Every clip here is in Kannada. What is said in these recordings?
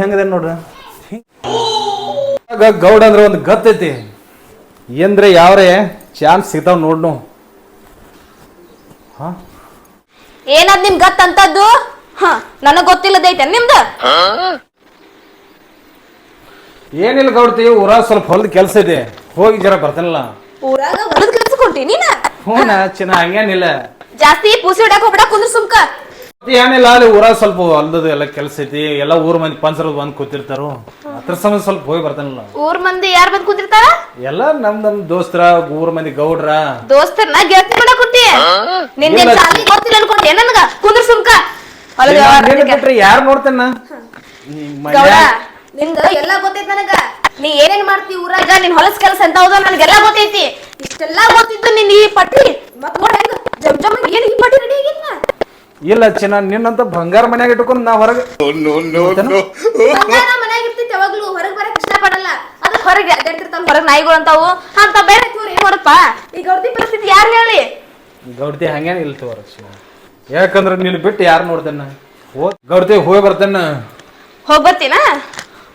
ಹೆಂಗದೆ ನೋಡ್ರಿ. ಗೌಡ ಅಂದ್ರೆ ಒಂದು ಗತ್ತೈತಿ ಎಂದ್ರೆ ಯಾವ್ರೆ? ಚಾನ್ಸ್ ಸಿಗ್ತಾವ್ ನೋಡ್ನು. ಏನದ್ ನಿಮ್ ಗತ್ ಅಂತದ್ದು? ಹ ನನಗ್ ಗೊತ್ತಿಲ್ಲದೈತೆ ನಿಮ್ದು? ಏನಿಲ್ಲ ಗೌಡ್ತಿ ಊರಾಗ ಸ್ವಲ್ಪ ಹೊಲದ ಕೆಲಸ ಇದೆ. ಹೋಗಿ ಜರ ಬರ್ತಾನಲ್ಲ. ಊರಾಗ ಹೊಲದ ಕೆಲ್ಸ ಕೊಟ್ಟಿ ನೀನ? ಹ್ಞೂನ ಚಿನ್ನ ಹಂಗೇನಿಲ್ಲ. ಜಾಸ್ತಿ ಪೂಸಿ ಹೊಡಕ್ ಹೋಗ್ಬಿಡ ಕುಂದ್ರ ಸುಮ್ಕ. ಏನಿಲ್ಲ ಅಲ್ಲಿ ಊರಾಗ ಸ್ವಲ್ಪ ಹೊಲ್ದದ ಎಲ್ಲ ಕೆಲಸ ಐತಿ. ಎಲ್ಲ ಊರ್ ಮಂದಿ ಪಂಚರ್ ಬಂದ್ ಕೂತಿರ್ತಾರ. ಅದ್ರ ಸಂಬಂಧ ಸ್ವಲ್ಪ ಹೋಗಿ ಬರ್ತಾನಲ್ಲ. ಊರ್ ಮಂದಿ ಯಾರ್ ಬಂದ್ ಕೂತಿರ್ತಾರ? ಎಲ್ಲ ನಮ್ ನಮ್ ದೋಸ್ತರ ಊರ್ ಮಂದಿ ಗೌಡ್ರ. ದೋಸ್ತರ ಗೆಳತಿ ಮಾಡ ಕುಂತಿ. ನಿನ್ನೆ ನಿನ್ ಸಾಲಿ ಗೊತ್ತಿಲ್ಲ ಅನ್ಕೊಂಡೆ. ನನ್ಗ ಕುಂದ್ರ ಸುಮ್ಕ. ಬಿಟ್ರೆ ಯಾರು ನೋಡ್ತಾನ? ನೀ ನಿಂದ ಎಲ್ಲಾ ಗೊತ್ತೈತಿ ನನಗ. ನೀ ಏನೇನ್ ಮಾಡ್ತಿ ಊರಾಗ? ನಿನ್ ಹೊಲಸ್ ಕೆಲಸ ಎಂತ ಹೌದೋ ನನ್ಗೆಲ್ಲಾ ಗೊತ್ತೈತಿ. ಇಷ್ಟೆಲ್ಲಾ ಗೊತ್ತಿದ್ದು ನಿನ್ ಈ ಪಟ್ಟಿ. ಮತ್ ನೋಡ್ ಹೆಂಗ ಜಮ್ ಜಮ್ ಏನ್ ಈ ಪಟ್ಟಿ ರೆಡಿ ಆಗಿದ್ನ ಇಲ್ಲ ಚಿನ್ನ ನಿನ್ನಂತ ಬಂಗಾರ ಮನ್ಯಾಗ ಇಟ್ಕೊಂಡು ನಾ ಹೊರಗೆ ಮನ್ಯಾಗ ಇರ್ತಿತ್ತು ಯಾವಾಗ್ಲೂ ಹೊರಗ್ ಬರಕ್ ಇಷ್ಟ ಪಡಲ್ಲ. ಅದ ಹೊರಗೆ ಅಡ್ಡಾಡ್ತಿರ್ತಾವ ಹೊರಗ್ ನಾಯಿಗಳು ಅಂತಾವು. ಅಂತ ಬೇರೆ ಇವ್ರು ನೋಡಪ್ಪ ಈ ಈಗ ಪರಿಸ್ಥಿತಿ ಯಾರು ಹೇಳಿ? ಗೌಡ್ತಿ ಹಂಗೇನ ಇಲ್ಲ ತೋರ ಯಾಕಂದ್ರೆ ನಿನ್ನ ಬಿಟ್ಟು ಯಾರು ನೋಡ್ತಾನ ಹೋ ಗೌಡ್ತಿ ಹೋಗಿ ಬರ್ತಾನ? ಹೋಗ್ ಬರ್ತೀನ?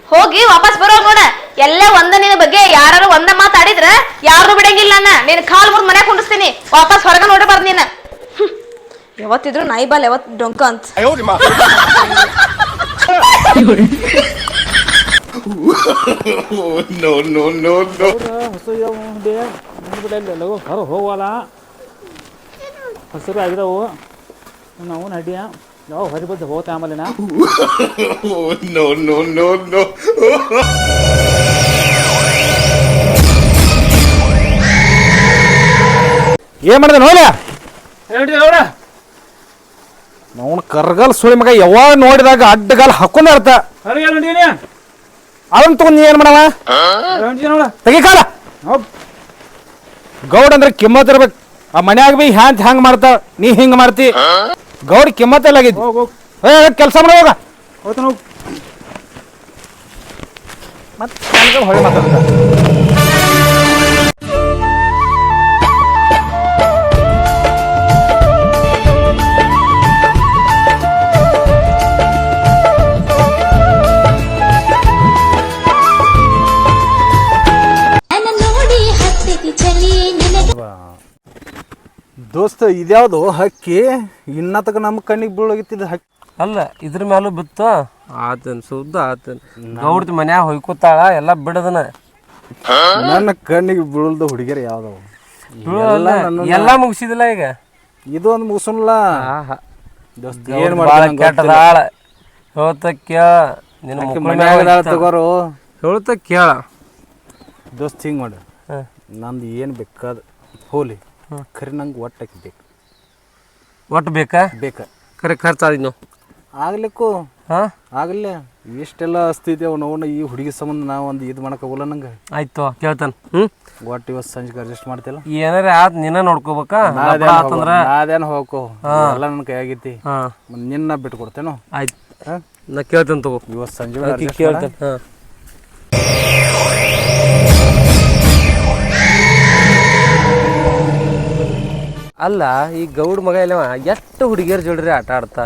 ಹೋಗಿ ವಾಪಸ್ ಬರೋ ನೋಡ. ಎಲ್ಲ ಒಂದ ನಿನ್ನ ಬಗ್ಗೆ ಯಾರು ಒಂದ ಮಾತಾಡಿದ್ರ ಯಾರು ಬಿಡಂಗಿಲ್ಲ ನಾನು ನಿನ್ನ ಕಾಲ್ ಮುರ್ದ್ ಮನ್ಯಾಗ ಕುಂಡಿಸ್ತೀನಿ. ವಾಪಸ್ ಹೊರಗ ನೋಡಿ ಬರ್ದ ನೀನ. ಯಾವತ್ತಿದ್ರು ನಾಯಿ ಬಾಲ್ ಯಾವತ್ ಡೊಂಕ ಅಂತ. ಹೊರ ಹೋಗಲ್ಲ. ಹಸಿರು ಆಗಿದಾವು. ನಾವು ನಡಿಯ ಯಾವ ಹೊರಿ ಬಂದು ಹೋತ ಆಮೇಲೆ ನಾ. ಏನ್ ಮಾಡಿದೆ ನೋಡ ಹೇಳ್ರಿ ಅವ್ರ. ನಾವು ಕರ್ಗಲ್ ಸುಳಿ ಮಗ ಯಾವಾಗ ನೋಡಿದಾಗ ಅಡ್ಡಗಾಲ್ ಹಾಕೊಂಡ ಇರ್ತ ಹೊರಗೆ ಅದನ್ನ ತಗೊಂಡ್ ನೀ ಏನ್ ಮಾಡವ? ನೋಡ. ತೆಗಿ ಕಾಲ. ಗೌಡ್ ಅಂದ್ರೆ ಕಿಮ್ಮತ್ ಇರ್ಬೇಕು. ಆ ಮನ್ಯಾಗ ಬಿ ಹ್ಯಾಂತ್ ಹ್ಯಾಂಗ್ ಮಾಡ್ತ ನೀ ಹಿಂಗ್ ಮಾಡ್ತಿ. ಗೌಡ್ ಕಿಮ್ಮತ್ ಎಲ್ಲ ಆಗಿದ್ ಹೋಗ್ ಹೋಗ್. ಕೆಲಸ ಮಾಡ ಹೋಗ. ಹೋಗ್ತಾನ ಹೋಗ್. ಮತ್ತೆ ಹೊಳೆ ಮಾತಾಡ್ತ. ದೋಸ್ತ ಇದ್ಯಾವ್ದು ಹಕ್ಕಿ? ಇನ್ನತಕ ನಮ್ಮ ಕಣ್ಣಿಗೆ ಬೀಳೋಗಿತ್ತಿದ ಹಕ್ಕಿ. ಅಲ್ಲ ಇದ್ರ ಮೇಲೂ ಬಿತ್ತ? ಆತನ್ ಸುದ್ದ ಆತನ್. ಗೌಡ್ತಿ ಮನ್ಯಾಗ ಹೊಯ್ಕೋತಾಳ ಎಲ್ಲ ಬಿಡದನ. ನನ್ನ ಕಣ್ಣಿಗೆ ಬೀಳದ ಹುಡುಗಿಯರು ಯಾವ್ದವ ಎಲ್ಲ ಮುಗಿಸಿದಿಲ್ಲ ಈಗ. ಇದು ಒಂದು ಮುಗಿಸಲ್ಲ ದೋಸ್ತ ಏನ್ ಬಾಳ ಕೆಟ್ಟದಾಳ ಹೇಳ್ತ ಕೇಳ ನಿನ್ನ ಮನ್ಯಾಗ ತಗೋರು. ಹೇಳ್ತ ಕೇಳ. ದೋಸ್ತ ಹಿಂಗ್ ಮಾಡು. ಹ. ನಂದು ಏನು ಬೇಕಾದ ಹೋಲಿ. ಖರೆ ನಂಗೆ ಒಟ್ಟಕ್ಕೆ ಬೇಕು. ಒಟ್ಟು ಬೇಕಾ? ಬೇಕಾ. ಖರೆ ಖರ್ಚು ಆದಿನು ಆಗ್ಲಿಕ್ಕೂ. ಹಾ? ಆಗಲೇ. ಇಷ್ಟೆಲ್ಲ ಅಸ್ತಿದ್ದೇವೆ ನಾವು ಈ ಹುಡುಗಿ ಸಂಬಂಧ ನಾವು ಒಂದು ಇದು ಮಾಡಕ್ಕಾಗಲ್ಲ ನಂಗೆ. ಆಯ್ತು ಕೇಳ್ತಾನ. ಹ್ಞೂ ಒಟ್ಟು ಇವತ್ತು ಸಂಜೆಗೆ ಅಡ್ಜಸ್ಟ್ ಮಾಡ್ತಿಲ್ಲ ಏನಾರ ಆತ್ ನಿನ್ನ ನೋಡ್ಕೋಬೇಕಾ? ನಾದೇನು ಹೋಗೋ ಎಲ್ಲ ನನ್ನ ಕೈ ಆಗೈತಿ ಹಾ. ನಿನ್ನ ಬಿಟ್ಟು ಕೊಡ್ತೇನೋ ಆಯ್ತು. ಹಾ? ನಾ ಕೇಳ್ತೇನೆ ತಗೋ. ಇವತ್ತು ಸಂಜೆ ಕೇಳ್ತೇನೆ. ಹಾ. ಅಲ್ಲ, ಈ ಗೌಡ್ ಮಗ ಇಲ್ಲವ, ಎಷ್ಟು ಹುಡುಗಿಯರ್ ಜೋಡ್ರಿ ಆಟ ಆಡ್ತಾ?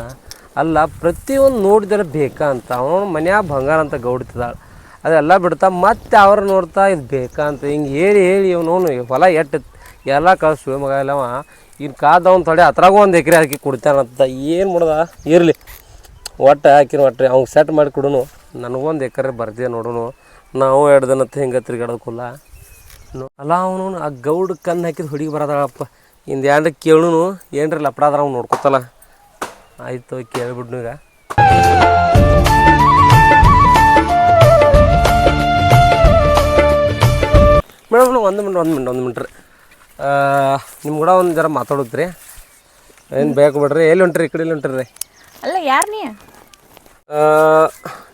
ಅಲ್ಲ, ಪ್ರತಿಯೊಂದು ನೋಡಿದ್ರೆ ಬೇಕಾ ಅಂತ, ಅವನ ಮನ್ಯಾಗ ಬಂಗಾರ ಅಂತ ಗೌಡ್ತಿದ್ದಾಳೆ ಅದೆಲ್ಲ ಬಿಡ್ತಾ, ಮತ್ತೆ ಅವ್ರ ನೋಡ್ತಾ ಇದು ಬೇಕಾ ಅಂತ, ಹಿಂಗೆ ಹೇಳಿ ಹೇಳಿ ಇವನು ಹೊಲ ಎಟ್ಟ ಎಲ್ಲ ಕಳ್ಸು ಮಗ ಇಲ್ಲವ ಇನ್ನು ಕಾದವನ್ ತೊಡೆ ಹತ್ರಾಗೂ ಒಂದು ಎಕರೆ ಹಾಕಿ ಕೊಡ್ತಾನಂತ ಏನು ಮಾಡ್ದ? ಇರಲಿ. ಒಟ್ಟು ಹಾಕಿನ ಒಟ್ಟು ಅವ್ಗೆ ಸೆಟ್ ಮಾಡಿ ಕೊಡುನು. ನನಗೊಂದು ಎಕರೆ ಬರ್ದೆ ನೋಡುನು. ನಾವು ಎರಡು ದಿನ ಹಿಂಗೆ ತಿರ್ಗಾಡೋಕ್ಕಲ್ಲ ಅಲ್ಲ ಅವನು, ಆ ಗೌಡ್ ಕಣ್ಣು ಹಾಕಿದ ಹುಡುಗಿ ಬರದಾಳಪ್ಪ. ಇಂದು ಏನ್ರ ಕೇಳುನು ಏನ್ರಿ ಲಪಡಾದ್ರ ಅವ್ನು ನೋಡ್ಕೊತಲ್ಲ. ಆಯ್ತು ಕೇಳ್ಬಿಡ್ನು ಈಗ. ಮೇಡಮ್ ಒಂದು ಮಿನಿಟ್ ಒಂದು ಮಿನಿಟ್ ಒಂದು ಮಿನಿಟ್ರಿ. ನಿಮ್ಮ ಕೂಡ ಒಂದು ಜರ ಮಾತಾಡುತ್ರಿ ಏನು ಬೇಕು ಬಿಡ್ರಿ? ಎಲ್ಲಿ ಹೊಂಟ್ರಿ? ಈ ಕಡೆ ಎಲ್ಲಿ ಹೊಂಟ್ರಿ? ಅಲ್ಲ ಯಾರು ನೀ?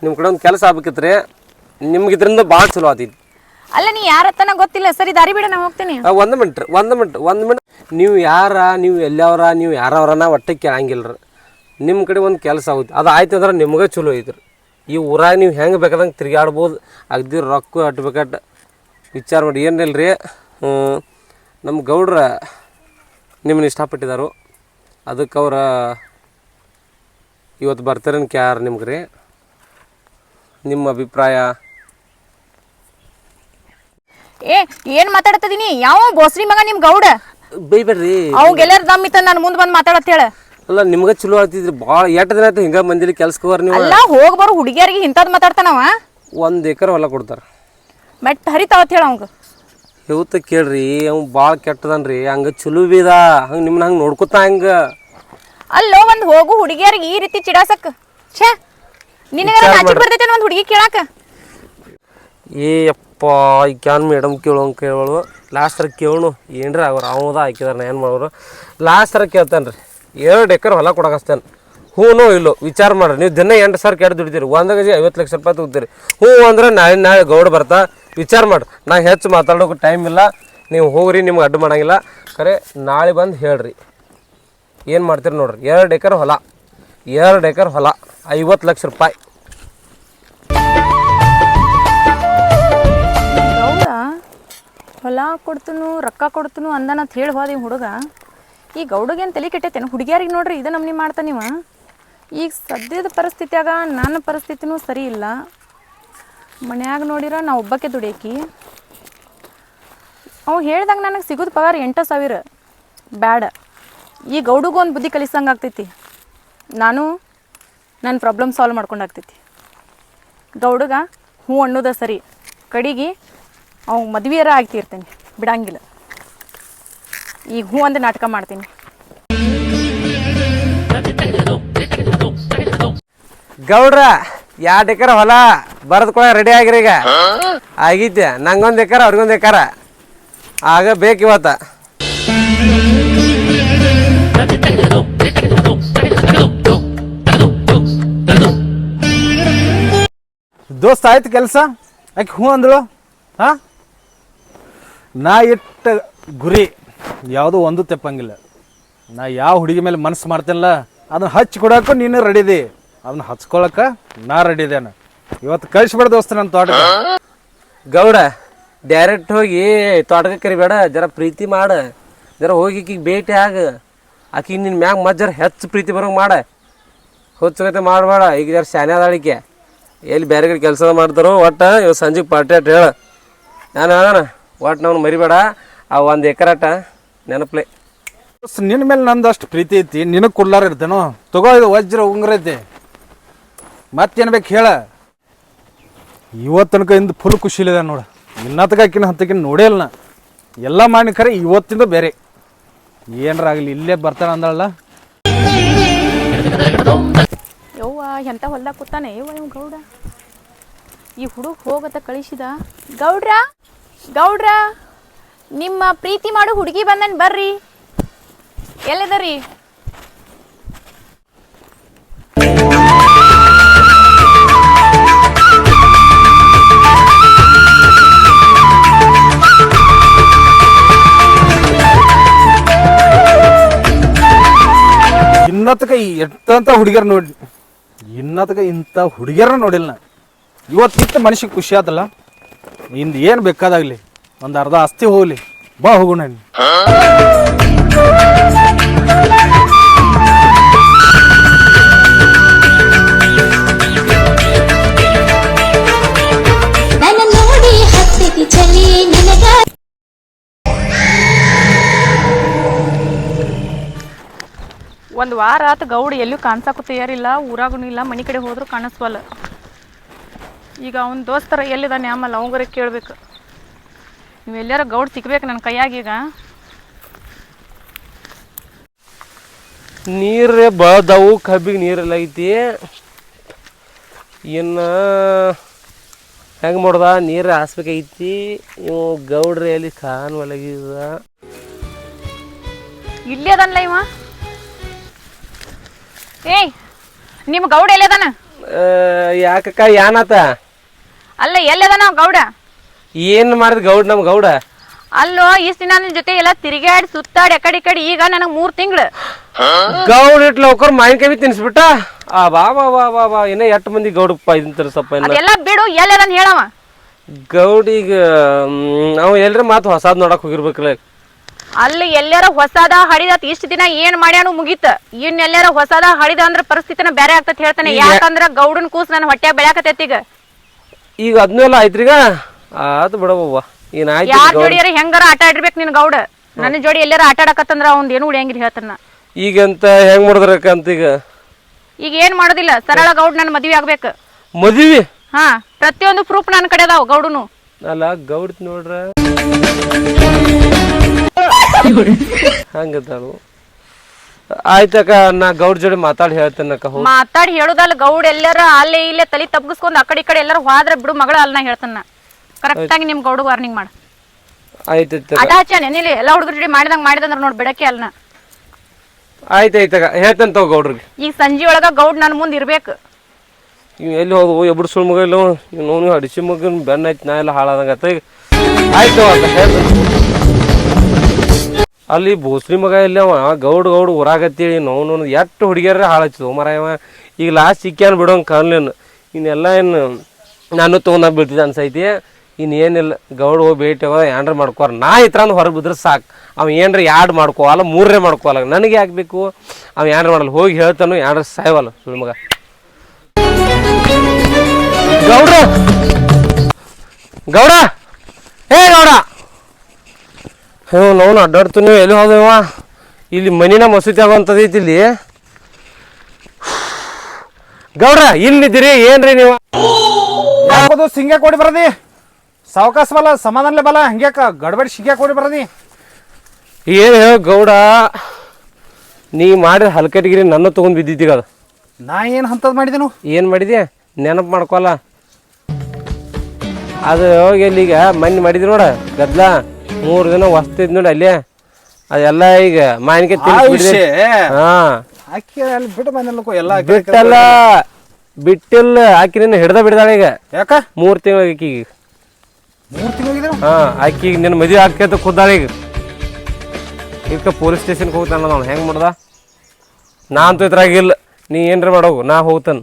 ನಿಮ್ಮ ಕಡೆ ಒಂದು ಕೆಲಸ ಆಗ್ಬೇಕಿತ್ತು ರೀ ನಿಮ್ಗೆ ಇದರಿಂದ ಭಾಳ ಚಲೋ ಆತೈತಿ. ಅಲ್ಲ, ನೀ ಯಾರತ್ತನ ಗೊತ್ತಿಲ್ಲ. ಸರಿ, ದಾರಿ ಬಿಡ ನಾ ಹೋಗ್ತೀನಿ. ಒಂದು ಮಿನಿಟ್ ಒಂದು ಮಿನಿಟ್ ಒಂದು ಮಿನಿಟ್ ನೀವು ಯಾರ, ನೀವು ಎಲ್ಲವ್ರ ನೀವು ಯಾರವ್ರನ ಒಟ್ಟೆ ಕೇಳಂಗಿಲ್ಲ ರೀ ನಿಮ್ಮ ಕಡೆ ಒಂದು ಕೆಲಸ ಆಗುತ್ತೆ ಅದು ಆಯ್ತು ಅಂದ್ರೆ ನಿಮ್ಗೆ ಚಲೋ ಐತ್ರಿ. ಈ ಊರಾಗ ನೀವು ಹೆಂಗೆ ಬೇಕಾದಂಗೆ ತಿರ್ಗಾಡ್ಬೋದು ಅಗ್ದಿ ರೊಕ್ಕ ಅಟ್ಬೇಕಟ್. ವಿಚಾರ ಮಾಡಿ. ಏನಿಲ್ಲ ರೀ ನಮ್ಮ ಗೌಡ್ರ ನಿಮ್ಮನ್ನ ಇಷ್ಟಪಟ್ಟಿದ್ದಾರೆ ಅದಕ್ಕೆ ಅವ್ರ ಇವತ್ತು ಬರ್ತಾರೇನು ಕ್ಯಾರ ನಿಮ್ಗೆ ರೀ ನಿಮ್ಮ ಅಭಿಪ್ರಾಯ? ಏ ಏನ್ ಮಾತಾಡತದೀನಿ? ಯಾವ ಬೋಸ್ರಿ ಮಗ ನಿಮ್ ಗೌಡ? ಬೈಬೇಡ್ರಿ ಅವಂಗೆಲ್ಲಾರ ದಮ್ ಇತ್ತ ನಾನು ಮುಂದ್ ಬಂದ್ ಮಾತಾಡತ್ ಹೇಳ. ಅಲ್ಲ ನಿಮ್ಗ ಚಲೋ ಆಗ್ತಿದ್ರಿ ಬಾಳ ಎಟ್ಟ ದಿನ ಆಯ್ತು ಹಿಂಗೆ ಮಂದಿಲಿ ಕೆಲ್ಸಕ್ಕೆ ನೀವು? ಅಲ್ಲ ಹೋಗ್ ಬರೋ ಹುಡುಗಿಯರಿಗೆ ಇಂಥದ್ ಮಾತಾಡ್ತಾನವ ಒಂದ್ ಎಕರೆ ಹೊಲ ಕೊಡ್ತಾರೆ. ಮೆಟ್ ಹರಿತಾವತ್ ಹೇಳ ಅವಂಗ. ಇವತ್ತ ಕೇಳ್ರಿ ಅವ್ ಭಾಳ ಕೆಟ್ಟದನ್ರಿ. ಹಂಗ ಚಲೋ ಬೀದ ಹಂಗ ನಿಮ್ನ ಹಂಗ ನೋಡ್ಕೊತ ಹಂಗ. ಅಲ್ಲೋ ಒಂದ್ ಹೋಗು ಹುಡುಗಿಯರಿಗೆ ಈ ರೀತಿ ಚಿಡಾಸಕ್. ಛೇ ನಿನಗ ನಾಚಿಕ್ ಬರ್ತೈತೆ ಒಂದ್ ಹುಡುಗಿ ಕೇಳಾಕ? ಏ ಅಪ್ಪ ಈ ಕ್ಯಾನ್ ಮೇಡಮ್ ಕೇಳೋಂಗೆ ಕೇಳೋಳು ಲಾಸ್ಟರ ಕೇಳು ಏನ್ರಿ ಅವ್ರು ಅವದ ಹಾಕಿದಾರೆ, ಏನು ಮಾಡೋರು? ಲಾಸ್ಟರ ಕೇಳ್ತಾನೆ ರೀ. ಎರಡು ಎಕರೆ ಹೊಲ ಕೊಡಕಸ್ತೇನೆ. ಹೂನೋ ಇಲ್ಲೋ, ವಿಚಾರ ಮಾಡ್ರಿ. ನೀವು ದಿನ ಎಂಟು ಸಾವಿರ ಕೆಟ್ಟು ದುಡಿತೀರಿ. ಒಂದು ಗಜಿ ಐವತ್ತು ಲಕ್ಷ ರೂಪಾಯಿ ತಗೋತೀರಿ. ಹೂ ಅಂದ್ರೆ ನಾಳೆ ನಾಳೆ ಗೌಡ ಬರ್ತಾ. ವಿಚಾರ ಮಾಡ್ರಿ. ನಾ ಹೆಚ್ಚು ಮಾತಾಡೋಕೆ ಟೈಮ್ ಇಲ್ಲ. ನೀವು ಹೋಗ್ರಿ, ನಿಮ್ಗೆ ಅಡ್ಡು ಮಾಡಂಗಿಲ್ಲ. ಖರೆ, ನಾಳೆ ಬಂದು ಹೇಳ್ರಿ. ಏನು ಮಾಡ್ತೀರಿ ನೋಡ್ರಿ. ಎರಡು ಎಕರೆ ಹೊಲ. ಎರಡು ಎಕರೆ ಹೊಲ. ಐವತ್ತು ಲಕ್ಷ ರೂಪಾಯಿ. ಹೊಲ ಕೊಡ್ತನು, ರೊಕ್ಕ ಕೊಡ್ತನು ಅಂದನಂತ ಹೇಳಿ ಹೋದ ಹುಡುಗ. ಈ ಗೌಡಗೇನು ತಲೆ ಕೆಟ್ಟೈತೇನು? ಹುಡುಗಿಯರಿಗೆ ನೋಡ್ರಿ ಇದು ನಮ್ನಿ ಮಾಡ್ತಾನೆ ನೀವು ಈಗ ಸದ್ಯದ ಪರಿಸ್ಥಿತಿಯಾಗ ನನ್ನ ಪರಿಸ್ಥಿತಿನೂ ಸರಿ ಇಲ್ಲ. ಮನ್ಯಾಗ ನೋಡಿರ ನಾ ಒಬ್ಬಕ್ಕೆ ದುಡಿಯಕಿ. ಅವು ಹೇಳ್ದಂಗೆ ನನಗೆ ಸಿಗೋದು ಪಗಾರ ಎಂಟು ಸಾವಿರ. ಬ್ಯಾಡ. ಈ ಗೌಡಗೂ ಒಂದು ಬುದ್ಧಿ ಕಲಿಸಂಗೆ ಆಗ್ತೈತಿ. ನಾನು ನನ್ನ ಪ್ರಾಬ್ಲಮ್ ಸಾಲ್ವ್ ಮಾಡ್ಕೊಂಡಾಗ್ತೈತಿ ಗೌಡಗ ಹ್ಞೂ ಅನ್ನೋದ ಸರಿ. ಕಡಿಗೆ ಅವ್ ಮದುವೆಯರ ಆಗ್ತಿರ್ತೇನೆ. ಬಿಡಂಗಿಲ್ಲ. ಈಗ ಹೂ ಅಂದ್ರೆ ನಾಟಕ ಮಾಡ್ತೀನಿ. ಗೌಡ್ರ ಎರಡು ಎಕರೆ ಹೊಲ ಬರೆದು ಕೂಡ ರೆಡಿ ಆಗಿರಿ ಈಗ. ಆಗಿದ್ದೆ ನಂಗೊಂದು ಎಕರೆ ಅವ್ರಿಗೊಂದು ಎಕರೆ. ಆಗ ಬೇಕು ಇವತ್ತ. ದೋಸ್ತ ಆಯ್ತು ಕೆಲಸ? ಆಕೆ ಹೂ ಅಂದಳು? ಹಾ? ನಾ ಇಟ್ಟ ಗುರಿ ಯಾವುದೂ ಒಂದು ತೆಪ್ಪಂಗಿಲ್ಲ. ನಾ ಯಾವ ಹುಡುಗಿ ಮೇಲೆ ಮನಸ್ಸು ಮಾಡ್ತೇನಲ್ಲ, ಅದನ್ನ ಹಚ್ಚಿ ಕೊಡೋಕ್ಕೂ ನೀನು ರೆಡಿ ಇದಿ. ಅದನ್ನ ಹಚ್ಕೊಳಕ ನಾ ರೆಡಿ ಇದೇನ. ಇವತ್ತು ಕಳಿಸ್ಬೇಡ ದೋಸ್ತ ನನ್ನ ತೋಟ ಗೌಡ ಡೈರೆಕ್ಟ್ ಹೋಗಿ ತೋಟಕ್ಕೆ ಕರಿಬೇಡ, ಜರ ಪ್ರೀತಿ ಮಾಡ. ಜರ ಹೋಗಿ ಈಕಿಗೆ ಭೇಟಿ ಆಗ. ಆಕಿಗೆ ನಿನ್ನ ಮ್ಯಾಗ ಮತ್ತೆ ಜರ ಹೆಚ್ಚು ಪ್ರೀತಿ ಬರೋಂಗೆ ಮಾಡ. ಹುಚ್ಚಗತೆ ಮಾಡಬೇಡ, ಈಗ ಜರ ಶಾನೆ ಅದಾಳಿಕೆ ಎಲ್ಲಿ ಬೇರೆ ಕಡೆ ಕೆಲಸ ಮಾಡ್ತಾರೋ, ಒಟ್ಟು ಇವತ್ತು ಸಂಜೆಗೆ ಪಾರ್ಟಿ ಅಟ್ ಹೇಳ. ನಾನು ಹೇಳೋಣ. ಒಟ್ಟು ನಾವು ಮರಿಬೇಡ. ಆ ಒಂದು ಎಕರಾಟ ನೆನಪಲೆ. ನಿನ್ನ ಮೇಲೆ ನಂದು ಅಷ್ಟು ಪ್ರೀತಿ ಐತಿ ನಿನಗೆ ಕೊಡ್ಲಾರ ಇರ್ತೇನೋ? ತಗೋ ಇದು ವಜ್ರ ಉಂಗ್ರ ಐತಿ. ಮತ್ತೇನು ಬೇಕು ಹೇಳ? ಇವತ್ತನಕ ತನಕ ಇಂದು ಫುಲ್ ಖುಷಿಲಿದೆ ನೋಡು. ಇನ್ನತ್ತಕಿನ ಹತ್ತಕಿನ ನೋಡೇ ಇಲ್ಲ ನಾ ಎಲ್ಲ ಮಾಡಿ ಖರೆ ಇವತ್ತಿಂದ ಬೇರೆ. ಏನಾರ ಆಗಲಿ ಇಲ್ಲೇ ಬರ್ತಾನೆ ಅಂದಳಲ್ಲ. ಯವ್ವ ಎಂತ ಹೊಲ್ದಾಗ ಕೂತಾನೆ? ಯವ್ವ ಇವ್ ಗೌಡ. ಈ ಹುಡುಗ ಹೋಗತ್ತ ಕಳಿಸಿದ ಗೌಡ್ರ? ಗೌಡ್ರ, ನಿಮ್ಮ ಪ್ರೀತಿ ಮಾಡು ಹುಡುಗಿ ಬಂದನ್ ಬರ್ರಿ. ಎಲ್ಲಿದರಿ? ಇನ್ನತ್ಕ ಎಷ್ಟಂತ ಹುಡುಗಿಯರ್ ನೋಡಿ ಇನ್ನತ್ಕ ಇಂಥ ಹುಡುಗಿಯರ ನೋಡಿಲ್ಲ ನಾ ಇವತ್ತಿತ್ತು ಮನುಷ್ಯಗೆ ಖುಷಿ ಆತಲ್ಲ? ಇಂದ ಏನು ಬೇಕಾದಾಗ್ಲಿ ಒಂದು ಅರ್ಧ ಆಸ್ತಿ ಹೋಗ್ಲಿ ಬಾ ಹೋಗೋಣ ನೀನು ನನ್ನ ನೋಡಿ ನನಗ. ಒಂದು ವಾರ ಆತ ಗೌಡ ಎಲ್ಲೂ ಕಾಣ್ಸಾಕು ತಯಾರಿಲ್ಲ ಊರಾಗೂ ಇಲ್ಲ ಮನೆ ಕಡೆ ಹೋದ್ರು ಕಾಣಿಸ್ವಲ್ಲ. ಈಗ ಅವನ ದೋಸ್ತರ ಎಲ್ಲಿದ್ದಾನೆ ಆಮೇಲೆ ಅವಂಗರ ಕೇಳಬೇಕು. ನೀವು ಎಲ್ಲಾರ ಗೌಡ್ ಸಿಗ್ಬೇಕು ನನ್ನ ಕೈಯಾಗ ಈಗ. ನೀರೇ ಬಳದವು ಕಬ್ಬಿಗೆ ನೀರೆಲ್ಲ ಐತಿ. ಇನ್ನು ಹೆಂಗೆ ಮಾಡ್ದ? ನೀರು ಹಾಸ್ಬೇಕೈತಿ. ಇವು ಗೌಡ್ರಿ ಎಲ್ಲಿ ಕಾನ್ ಒಳಗಿದ ಇಲ್ಲೇ ಅದನ್ನ ಇವ. ಏಯ್ ನಿಮ್ಮ ಗೌಡ ಎಲ್ಲಿದಾನೆ? ಯಾಕಕ್ಕ ಯಾನತ ಅಲ್ಲ ಎಲ್ಲದ ನಾವು ಗೌಡ? ಏನ್ ಮಾಡಿದ್ ಗೌಡ ನಮ್ ಗೌಡ? ಅಲ್ಲೋ ಇಷ್ಟ ದಿನ ನಿನ್ ಜೊತೆ ಎಲ್ಲ ತಿರುಗಾಡಿ ಸುತ್ತಾಡಿ ಆ ಕಡೆ ಈ ಕಡೆ ಈಗ ನನಗೆ ಮೂರ್ ತಿಂಗಳು. ಗೌಡ ಇಟ್ ಲೌಕರ್ ಮಾವಿನಕಾಯಿ ತಿನ್ಸ್ಬಿಟ್ಟ? ಆ ಬಾ ಬಾ ಬಾ ಬಾ ಬಾ ಇನ್ನ ಎಷ್ಟ್ ಮಂದಿ ಗೌಡಪ್ಪ ಇದನ್ ತರ್ಸಪ್ಪ ಎಲ್ಲ ಅದೆಲ್ಲ ಬಿಡು ಎಲ್ಲದನ್ ಹೇಳವ? ಗೌಡಿಗ ನಾವು ಎಲ್ರ ಮಾತು ಹೊಸಾದ್ ನೋಡಕ್ ಹೋಗಿರ್ಬೇಕಲ್ಲ ಅಲ್ಲಿ ಎಲ್ಲಾರ ಹೊಸದ ಹಡಿದತ್ ಇಷ್ಟ ದಿನ ಏನ್ ಮಾಡ್ಯಾನು ಮುಗೀತ. ಇನ್ ಎಲ್ಲಾರ ಹೊಸದ ಹಡಿದ ಅಂದ್ರ ಪರಿಸ್ಥಿತಿನ ಬೇರೆ ಆಗ್ತತ್ ಹೇಳ್ತಾನೆ. ಯಾಕಂದ್ರ ಗೌಡನ್ ಕೂಸ್ ನನ್ನ ಹೊಟ್ಟೆ ಬೆಳ್ಯಾಕತೈತಿ ಈಗ. ಈಗ ಅದನ್ನೆಲ್ಲ ಆಯ್ತ್ರಿ ಅದು ಆತು ಬಿಡವ್ವ ಈಗ ಆಯ್ತು ಯಾರ್ ಜೋಡಿಯಾರ ಹೆಂಗಾರ ಆಟ ಆಡಿರ್ಬೇಕು ನಿನ್ ಗೌಡ? ನನ್ನ ಜೋಡಿ ಎಲ್ಲಾರ ಆಟ ಆಡಕತ್ತಂದ್ರ ಅವ್ನ್ ಏನು ಉಳಿಯಂಗಿಲ್ಲ ಹೇಳ್ತಾನ. ಈಗಂತ ಹೆಂಗ್ ಮಾಡಿದ್ರಕ್ಕಂತ ಈಗ ಈಗ ಏನ್ ಮಾಡೋದಿಲ್ಲ? ಸರಳ ಗೌಡ ನನ್ನ ಮದ್ವಿ ಆಗ್ಬೇಕು. ಮದ್ವಿ? ಹಾ ಪ್ರತಿಯೊಂದು ಪ್ರೂಫ್ ನನ್ನ ಕಡೆ ಅದಾವ ಗೌಡನು. ಅಲ್ಲ ಗೌಡ್ ನೋಡ್ರ? ಹಂಗತಾಳು ಆಯ್ತಕ್ಕ ನಾ ಗೌಡ್ ಜೋಡಿ ಮಾತಾಡಿ ಹೇಳ್ತೇನಕ್ಕ ಹೋಗಿ. ಮಾತಾಡಿ ಹೇಳುದಲ್ಲ ಗೌಡ್ ಎಲ್ಲಾರ ಅಲ್ಲೇ ಇಲ್ಲೇ ತಲೆ ತಪ್ಪಿಸ್ಕೊಂಡು ಆ ಕಡೆ ಈ ಕಡೆ ಎಲ್ಲಾರು ಹೋದ್ರ ಬಿಡು ಮಗಳ ಅಲ್ಲ ಹೇಳ್ತಾನ ಕರೆಕ್ಟ್ ಆಗಿ ನಿಮ್ ಗೌಡ ವಾರ್ನಿಂಗ್ ಮಾಡ. ಆಯ್ತೈತ ಆಟ ಹಚ್ಚಾನೆ ಏನಿಲ್ಲ ಎಲ್ಲಾ ಹುಡುಗರ ಜೋಡಿ ಮಾಡಿದಂಗ ಮಾಡಿದಂದ್ರ ನೋಡ್ ಬಿಡಕ್ಕೆ ಅಲ್ನ. ಆಯ್ತಾಯ್ತಕ್ಕ ಹೇಳ್ತೇನೆ ತಗೋ ಗೌಡ್ರಿಗೆ. ಈಗ ಸಂಜೆ ಒಳಗ ಗೌಡ್ ನನ್ ಮುಂದ್ ಇರ್ಬೇಕು. ಇವ್ ಎಲ್ಲಿ ಹೋದ್ವು ಎಬ್ರು ಸುಳ್ ಮಗ ಇಲ್ಲ ನೋವು ಅಡಿಸಿ ಮಗನ್ ಬೆನ್ನ ಐತಿ ನಾ ಎಲ್ಲ ಹಾಳಾದಂಗ ಆಯ್ತು ಅಂತ ಹೇಳ್ತೇನೆ. ಅಲ್ಲಿ ಭೋಸ್ಲಿ ಮಗ ಇಲ್ಲಿ ಅವ. ಗೌಡ್ ಗೌಡ್ ಊರಾಗತ್ತೇಳಿ. ನೋವು ಎಷ್ಟು ಹುಡುಗಿಯರ ಹಾಳಾಯ್ತು ಮರ ಇವ ಈಗ ಲಾಸ್ಟ್ ಸಿಕ್ಕ್ಯಾನ ಬಿಡೋಂಗೆ ಕಾಣ್ಲೇನು ಇನ್ನೆಲ್ಲ ಏನು ನಾನು ತೊಗೊಂಡ ಬೀಳ್ತಿದ್ದೆ ಅನ್ಸೈತಿ. ಇನ್ನೇನಿಲ್ಲ ಗೌಡ್ ಹೋಗಿ ಭೇಟಿ ಅವ. ಏನ್ರ ಮಾಡ್ಕೋರ. ನಾ ಈ ಹೊರಗೆ ಬಿದ್ರೆ ಸಾಕು. ಅವ ಏನ್ರ ಎರಡು ಮಾಡ್ಕೋವಲ್ಲ ಮೂರನೇ ಮಾಡ್ಕೋವಲ್ಲ ನನಗೆ ಯಾಕೆ ಬೇಕು? ಅವ ಏನ್ರ ಮಾಡಲ್ಲ. ಹೋಗಿ ಹೇಳ್ತಾನು. ಏನ್ರ ಸಾಯವಲ್ಲ. ಸುಳ್ಳು ಮಗ. ಗೌಡ್ರ! ಗೌಡ! ಹೇ ಗೌಡ! ಹ್ಞೂ ನಾವು ಅಡ್ಡಾಡ್ತೀನಿ. ಎಲ್ಲಿ ಹೋದವ ಇಲ್ಲಿ ಮನಿನ ಮಸೂತಿ ಐತಿ ಇಲ್ಲಿ. ಗೌಡ್ರ ಇಲ್ಲಿದ್ದೀರಿ ಏನ್ರಿ ನೀವು? ಯಾವುದು ಸಿಂಗ್ಯಾ ಕೊಡಿ ಬರದಿ? ಸಾವಕಾಶ ಬಲ ಸಮಾಧಾನಲೆ ಬಲ ಹಂಗ್ಯಾಕ ಗಡ್ಬಡಿ ಸಿಂಗ ಕೊಡಿ ಬರದಿ? ಏನ್ ಹೇಳ ಗೌಡ ನೀ ಮಾಡಿದ ಹಲ್ಕಟ್ಟಿಗಿರಿ ನನ್ನ ತಗೊಂಡ್ ಬಿದ್ದಿದ್ದೀಗ ಅದು. ನಾ ಏನ್ ಹಂತದ್ ಮಾಡಿದೆನು? ಏನು ಮಾಡಿದೆ ನೆನಪು ಮಾಡ್ಕೊಲ್ಲ. ಅದು ಹೋಗಿ ಈಗ ಮಣ್ಣು ಮಾಡಿದ್ರಿ ನೋಡ ಗದ್ಲ. ಮೂರು ದಿನ ಹೊಸ್ತಿದ್ ನೋಡಿ ಅಲ್ಲಿ. ಅದೆಲ್ಲ ಈಗ ಮಾವಿನಕಾಯಿ ಹಾ. ಅಲ್ಲಿ ಬಿಟ್ಟು ಎಲ್ಲ ಬಿಟ್ಟಲ್ಲ. ಬಿಟ್ಟಿಲ್ಲ. ಆಕಿ ನಿನ್ನ ಹಿಡ್ದ ಬಿಡ್ದಾಳ ಈಗ. ಯಾಕ? ಮೂರು ತಿಂಗಳ ಆಕಿಗೆ. ಮೂರ್ ತಿಂಗಳ ಹಾ ಆಕಿಗೆ ನಿನ್ನ ಮದುವೆ ಆಕೈತ ಕೂದಾಳ ಈಗ. ಈಗ ಪೊಲೀಸ್ ಸ್ಟೇಷನ್ಗೆ ಹೋಗ್ತಾನ ನಾನು ಹೆಂಗೆ ಮಾಡ್ದ? ನಾ ಅಂತೂ ಇದ್ರಾಗಿಲ್ಲ. ನೀ ಏನ್ರ ಮಾಡೋಗು ನಾ ಹೋಗ್ತಾನೆ.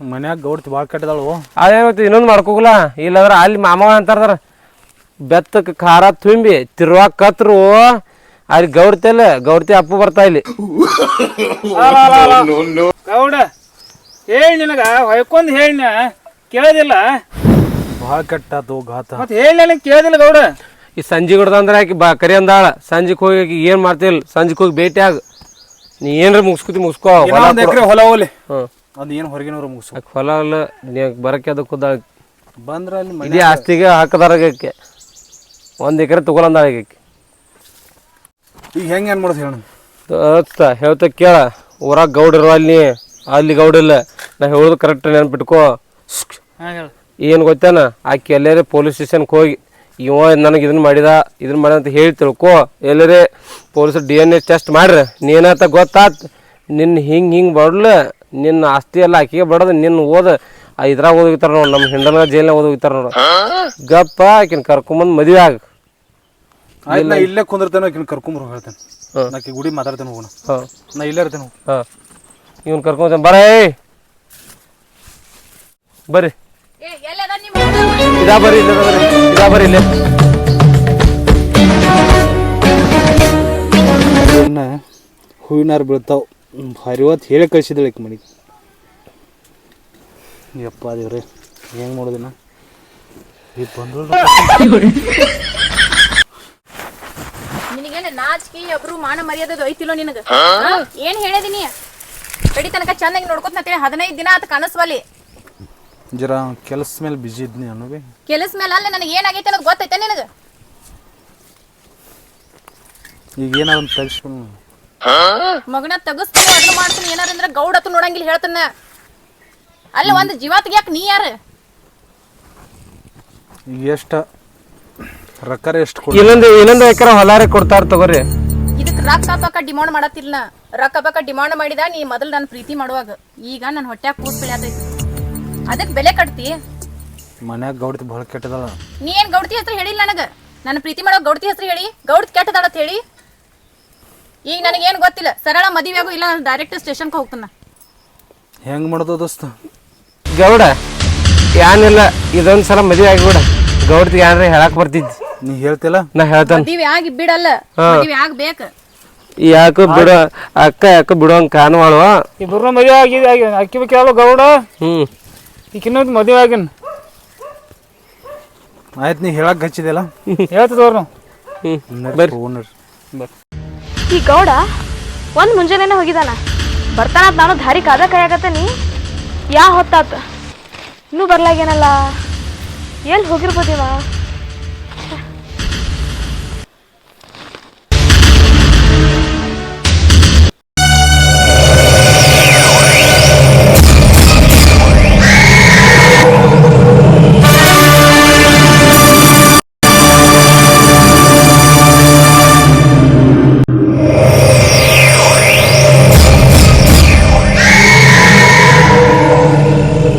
ಮನ್ಯಾಗ ಗೌಡ್ತಿ ಭಾಳ ಕೆಟ್ಟದಾಳು. ಅದೇನೈತಿ ಇನ್ನೊಂದು ಮಾಡ್ಕೋಗಲ್ಲ ಇಲ್ಲಾಂದ್ರೆ ಅಲ್ಲಿ ಮಾಮ ಅಂತಾರದಾರ. ಬೆತ್ತಕ್ಕೆ ಖಾರ ತುಂಬಿ ತಿರುವಾಗ ಕತ್ರು ಅಲ್ಲಿ ಗೌಡ್ತಿಯಲ್ಲ ಗೌರ್ತಿ ಅಪ್ಪು ಬರ್ತಾ ಇಲ್ಲಿ. ಗೌಡ ಹೇಳಿ ನಿನಗ ಹೊಯ್ಕೊಂಡ್ ಹೇಳಿನ ಕೇಳೋದಿಲ್ಲ. ಭಾಳ ಕೆಟ್ಟ ಘಾತ. ಮತ್ತೆ ಹೇಳಿ ನನಗೆ ಕೇಳೋದಿಲ್ಲ ಗೌಡ? ಈ ಸಂಜೆ ಹೊಡೆದ ಅಂದ್ರೆ ಆಕಿ ಬಾ ಕರಿ ಅಂದಾಳ. ಸಂಜೆಗೆ ಹೋಗಿ ಆಕಿ ಏನು ಮಾಡ್ತಿಲ್ಲ ಸಂಜೆಗೆ ಹೋಗಿ ಭೇಟಿ ಆಗ. ನೀ ಏನ್ರ ಮುಗಿಸ್ಕೊತಿ ಮುಗಿಸ್ಕೋ ಹೊಲ ಹ್ಞೂ ಅದು ಏನು ಹೊರಗಿನವ್ರು ಮುಗಿಸು ಆಕಿ ಹೊಲ ಅಲ್ಲ ನೀ ಬರಕ್ಕೆ ಅದಕ್ಕೆ ಬಂದ್ರೆ ಬಂದ್ರ ಅಲ್ಲಿ ಇದೇ ಆಸ್ತಿಗೆ ಹಾಕದಾರಾಗಕ್ಕೆ ಒಂದು ಎಕರೆ ತಗೊಳಂದಾಳ ಆಕಿ ಈಗ ಹೆಂಗೆ ಏನು ಮಾಡೋದು ಹೇಳ ಹೇಳ್ತ ಕೇಳ ಊರಾಗ ಗೌಡರು ಅಲ್ಲಿ ಅಲ್ಲಿ ಗೌಡಿಲ್ಲ ನಾ ಹೇಳೋದು ಕರೆಕ್ಟ್ ನೆನ್ಪಿಟ್ಕೋ. ಏನು ಗೊತ್ತೇನ? ಆಕೆ ಎಲ್ಲರೇ ಪೊಲೀಸ್ ಸ್ಟೇಷನ್ಗೆ ಹೋಗಿ ಇವ ನನಗೆ ಇದನ್ನ ಮಾಡಿದ ಇದನ್ನ ಮಾಡಿದ ಅಂತ ಹೇಳಿ ತಿಳ್ಕೊ. ಎಲ್ಲರೇ police D N A test ಮಾಡ್ರಿ. ನೀನಂತ ಗೊತ್ತಾತ್ ನಿನ್ನ ಹಿಂಗೆ ಹಿಂಗೆ ಬಡ್ಲ ನಿನ್ನ ಆಸ್ತಿ ಎಲ್ಲ ಆಕಿಗೆ ಬಡದು ನಿನ್ನ ಓದ ಇದ್ರಾಗ ಓದೋಗಿತ್ತಾರ ನೋಡು ನಮ್ಮ ಹಿಂಡನ ಜೈಲ್ನಾಗ ಓದೋಗಿತ್ತಾರ ನೋಡು. ಗಪ್ಪ ಆಕಿನ ಕರ್ಕೊಂಬಂದು ಮದುವೆ ಆಗ. ಆಯ್ತು ನಾ ಇಲ್ಲೇ ಕುಂದಿರ್ತೇನೆ ಆಕಿನ ಕರ್ಕೊಂಬರ್ ಹೇಳ್ತೇನೆ. ಹಾ. ನಾಕಿ ಗುಡಿ ಮಾತಾಡ್ತೇನೆ ಹೋಗೋಣ. ಹಾಂ. ನಾ ಇಲ್ಲೇ ಇರ್ತೇನೆ ಹೋಗು. ಹಾಂ. ಇವ್ನು ಕರ್ಕೊಂಡ್ ಬರೇ! ಬರ್ರಿ. ಇದಾ ಬರ್ರಿ ಇಲ್ಲ ಬರ್ರಿ. ಇದಾ ಬರ್ರಿ ಇಲ್ಲೇ. ಇನ್ನ ಹೂವಿನಾರ ಬೀಳ್ತಾವ. ಭಾರಿ ಹೊತ್ತು ಹೇಳಿ ಕಳ್ಸಿದಳು ಆಕಿ ಮನೆಗೆ. ಯಪ್ಪ ದೇವ್ರೆ ಹೆಂಗೆ ಮಾಡೋದಿನ ಈಗ ಬಂದ್ರು ನಿನಗೇನ ನಾಚಿಕೆ ಅಬ್ರು ಮಾನ ಮರ್ಯಾದದು ಐತಿಲೋ ನಿನಗ ಏನ್ ಹೇಳಿದಿನಿ ಕಡಿ ತನಕ ಚಂದಾಗಿ ನೋಡ್ಕೊತ ಅಂತೇಳಿ ಹದಿನೈದು ದಿನ ಆತ ಕನಸ್ವಲ್ಲಿ. ಜರ ಕೆಲಸ ಮೇಲೆ ಬಿಜಿ ಇದ್ನಿ ಅನ್ನೋವಿ ಕೆಲಸ ಮೇಲೆ ಅಲ್ಲ ನನಗೆ ಏನಾಗೈತೆ ಅನ್ನೋದು ಗೊತ್ತೈತೆ ನಿನಗ? ಈಗ ಏನಾದ್ರು ತೆಗಿಸ್ಕೊಂಡು ಮಗನ ತಗಸ್ತೀನಿ ಅದನ್ನ ಮಾಡ್ತೀನಿ ಏನಾರ ಅಂದ್ರೆ ಗೌಡ ಹತ್ತು ನೋಡಂಗಿಲ್ಲ ಹೇಳ್ತಾನ ಅಲ್ಲ ಒಂದ್ ಜೀವ ತೆಗಿಯಾಕ ನೀ ಯಾರು? ಈಗ ಎಷ್ಟು ರೊಕ್ಕ ಎಷ್ಟು ಕೊಡ ಇನ್ನೊಂದು ಇನ್ನೊಂದು ಎಕರೆ ಹೊಲಾರಿ ಕೊಡ್ತಾರ ತಗೋರಿ. ಇದಕ್ಕೆ ರೊಕ್ಕ ಪಕ್ಕ ಡಿಮಾಂಡ್ ಮಾಡತ್ತಿಲ್ಲ. ರೊಕ್ಕ ಪಕ್ಕ ಡಿಮಾಂಡ್ ಮಾಡಿದ ನೀ ಮೊದಲು ನಾನು ಪ್ರೀತಿ ಮಾಡುವಾಗ. ಈಗ ನನ್ನ ಹೊಟ್ಯಾಗ ಕೂಸ್ ಬೆಳೆಯತೈತಿ ಅದಕ್ಕೆ ಬೆಲೆ ಕಟ್ತಿ. ಮನ್ಯಾಗ ಗೌಡ್ತಿ ಭಾಳ ಕೆಟ್ಟದಳ ನೀ ಏನ್ ಗೌಡತಿ ಹೆಸರು ಹೇಳಿಲ್ಲ ನನಗ? ನನ್ನ ಪ್ರೀತಿ ಮಾಡೋ ಗೌಡತಿ ಹೆಸರು ಹೇಳಿ. ಗೌಡ್ ಅಂತ ಹೇಳಿ. ಈಗ ನನಗೇನು ಗೊತ್ತಿಲ್ಲ. ಸರಳ ಮದುವೆ ಆಗು ಇಲ್ಲ ನಾನು ಡೈರೆಕ್ಟ್ ಸ್ಟೇಷನ್ಗೆ ಹೋಗ್ತಾನ. ಹೆಂಗ್ ಮಾಡೋದು ದೋಸ್ತ? ಗೌಡ ಏನಿಲ್ಲ ಇದೊಂದು ಸಲ ಮದುವೆ ಆಗಿಬಿಡ. ಗೌಡ್ತಿ ಏನ್ರ ಹೇಳಕ್ ಬರ್ತಿದ್ದಿ. ನೀ ಹೇಳ್ತಿಲ್ಲ ನಾ ಹೇಳ್ತೇನೆ. ಮದ್ವಿ ಆಗಿ ಬಿಡಲ್ಲ. ಯಾಕೆ ಬೇಕ ಯಾಕೋ ಬಿಡ ಅಕ್ಕ ಯಾಕೋ ಬಿಡೋಂಗ್ ಕಾಣುವಾಳು ಇಬ್ಬರು ಮದುವೆ ಆಗಿದೆ ಆಗಿ ಅಕ್ಕಿ ಬೇಕಲ್ಲ ಗೌಡ? ಹ್ಮ್. ಈಕಿನ ಮದುವೆ ಆಗಿನ. ಆಯ್ತು ನೀ ಹೇಳಕ್ ಹಚ್ಚಿದೆಲ್ಲ ಹೇಳ್ತದವ್ರು ನಾವು ಬರ್ರಿ. ಓನರ್ ಈ ಗೌಡ ಒಂದ್ ಮುಂಜಾನೆನೇ ಹೋಗಿದಾನ. ಬರ್ತಾನ ನಾನು ದಾರಿ ಕಾದ ನೀ? ಯಾ ಹೊತ್ತಾತ? ಇನ್ನೂ ಬರ್ಲಾಗೇನಲ್ಲ ಎಲ್ಲಿ ಹೋಗಿರ್ಬೋದಿವ?